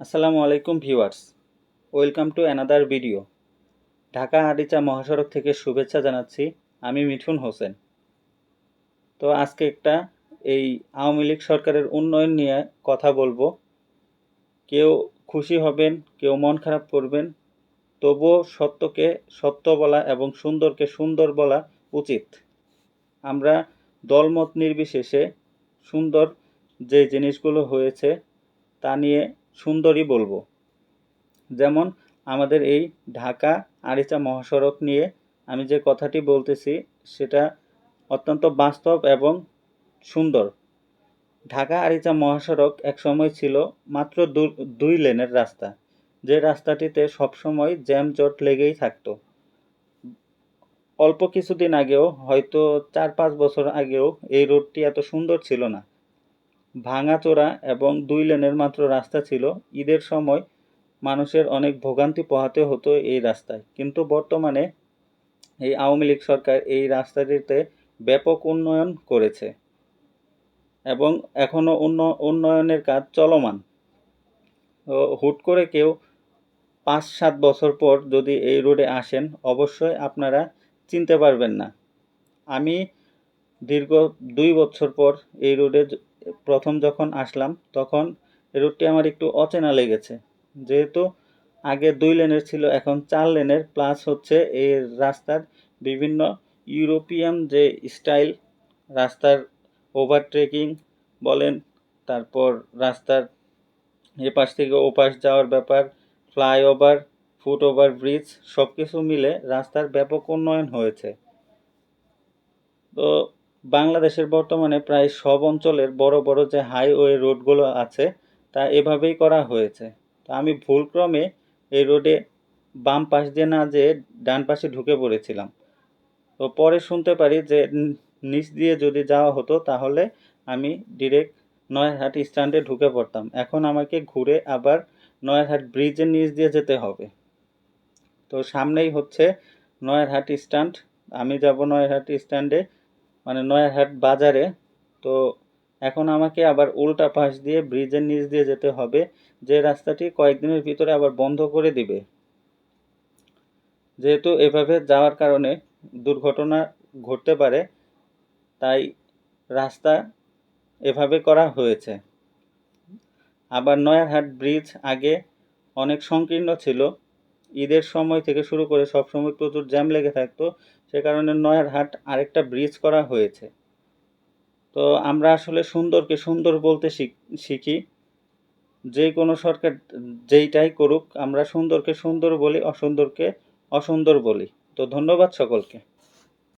আসসালামু আলাইকুম viewers. Welcome to another video. Dhaka Aricha মহাসড়ক থেকে শুভেচ্ছা জানাচ্ছি, আমি মিঠুন হোসেন। তো আজকে একটা এই আওয়ামী লীগ সরকারের উন্নয়ন নিয়ে কথা বলব। কেউ খুশি হবেন, কেউ মন খারাপ করবেন, তবুও সত্যকে সত্য বলা এবং সুন্দরকে সুন্দর বলা উচিত। আমরা দলমত নির্বিশেষে সুন্দর যে জিনিসগুলো হয়েছে তা নিয়ে সুন্দরই বলব। যেমন আমাদের এই ঢাকা আরিচা মহাসড়ক নিয়ে আমি যে কথাটি বলতেছি, সেটা অত্যন্ত বাস্তব এবং সুন্দর। ঢাকা আরিচা মহাসড়ক একসময় ছিল মাত্র দুই লেনের রাস্তা। যে রাস্তাটিতে সবসময় জ্যামজট লেগেই থাকতো। অল্প কিছুদিন আগেও, হয়তো চার পাঁচ বছর আগেও এই রোডটি এত সুন্দর ছিল না। ভাঙাচোরা এবং দুই লেনের মাত্র রাস্তা ছিল। ঈদের সময় মানুষের অনেক ভোগান্তি পোহাতে হতো এই রাস্তায়। কিন্তু বর্তমানে এই আওয়ামী লীগ সরকার এই রাস্তাটিতে ব্যাপক উন্নয়ন করেছে এবং এখনও উন্ন, উন্নয়নের কাজ চলমান। হুট করে কেউ পাঁচ সাত বছর পর যদি এই রোডে আসেন, অবশ্যই আপনারা চিনতে পারবেন না। আমি দীর্ঘ দুই বছর পর এই রোডে প্রথম যখন আসলাম, তখন রোডটি আমার একটু অচেনা লেগেছে। যেহেতু আগে দুই লেনের ছিল, এখন চার লেনের, প্লাস হচ্ছে এই রাস্তার বিভিন্ন ইউরোপিয়ান যে স্টাইল, রাস্তার ওভারটেকিং বলেন, তারপর রাস্তার এপাশ থেকে ওপাশ যাওয়ার ব্যাপার, ফ্লাইওভার ফুট ওভার ব্রিজ সব কিছু মিলে রাস্তার ব্যাপক উন্নয়ন হয়েছে। তো বাংলাদেশের বর্তমানে প্রায় সব অঞ্চলের বড় বড় যে হাইওয়ে রোডগুলো আছে, তা এভাবেই করা হয়েছে। তো আমি ভুলক্রমে এই রোডে বাম পাশ দিয়ে না যেয়ে ডান পাশে ঢুকে পড়েছিলাম। তো পরে শুনতে পারি যে নিচ দিয়ে যদি যাওয়া হতো তাহলে আমি ডিরেক্ট নয়ারহাট স্ট্যান্ডে ঢুকে পড়তাম। এখন আমাকে ঘুরে আবার নয়ারহাট ব্রিজের নিচ দিয়ে যেতে হবে। তো সামনেই হচ্ছে নয়ারহাট স্ট্যান্ড। আমি যাব নয়ারহাট স্ট্যান্ডে মানে নয়ারহাট বাজারে, তো এখন আমাকে আবার উল্টা পাশ দিয়ে ব্রিজের নিচ দিয়ে যেতে হবে, যে রাস্তাটি কয়েকদিনের ভিতরে আবার বন্ধ করে দিবে। যেহেতু এভাবে যাওয়ার কারণে দুর্ঘটনা ঘটতে পারে, তাই রাস্তা এভাবে করা হয়েছে। আবার নয়ারহাট ব্রিজ আগে অনেক সংকীর্ণ ছিল ঈদের সময় থেকে শুরু করে সব সময় প্রচুর জ্যাম লেগে থাকতো, সে কারণে নয়ারহাট আরেকটা ব্রিজ করা হয়েছে। তো আমরা আসলে সুন্দরকে সুন্দর বলতে শিখি। যে কোনো সরকার যেইটাই করুক, আমরা সুন্দরকে সুন্দর বলি, অসুন্দরকে অসুন্দর বলি। তো ধন্যবাদ সকলকে।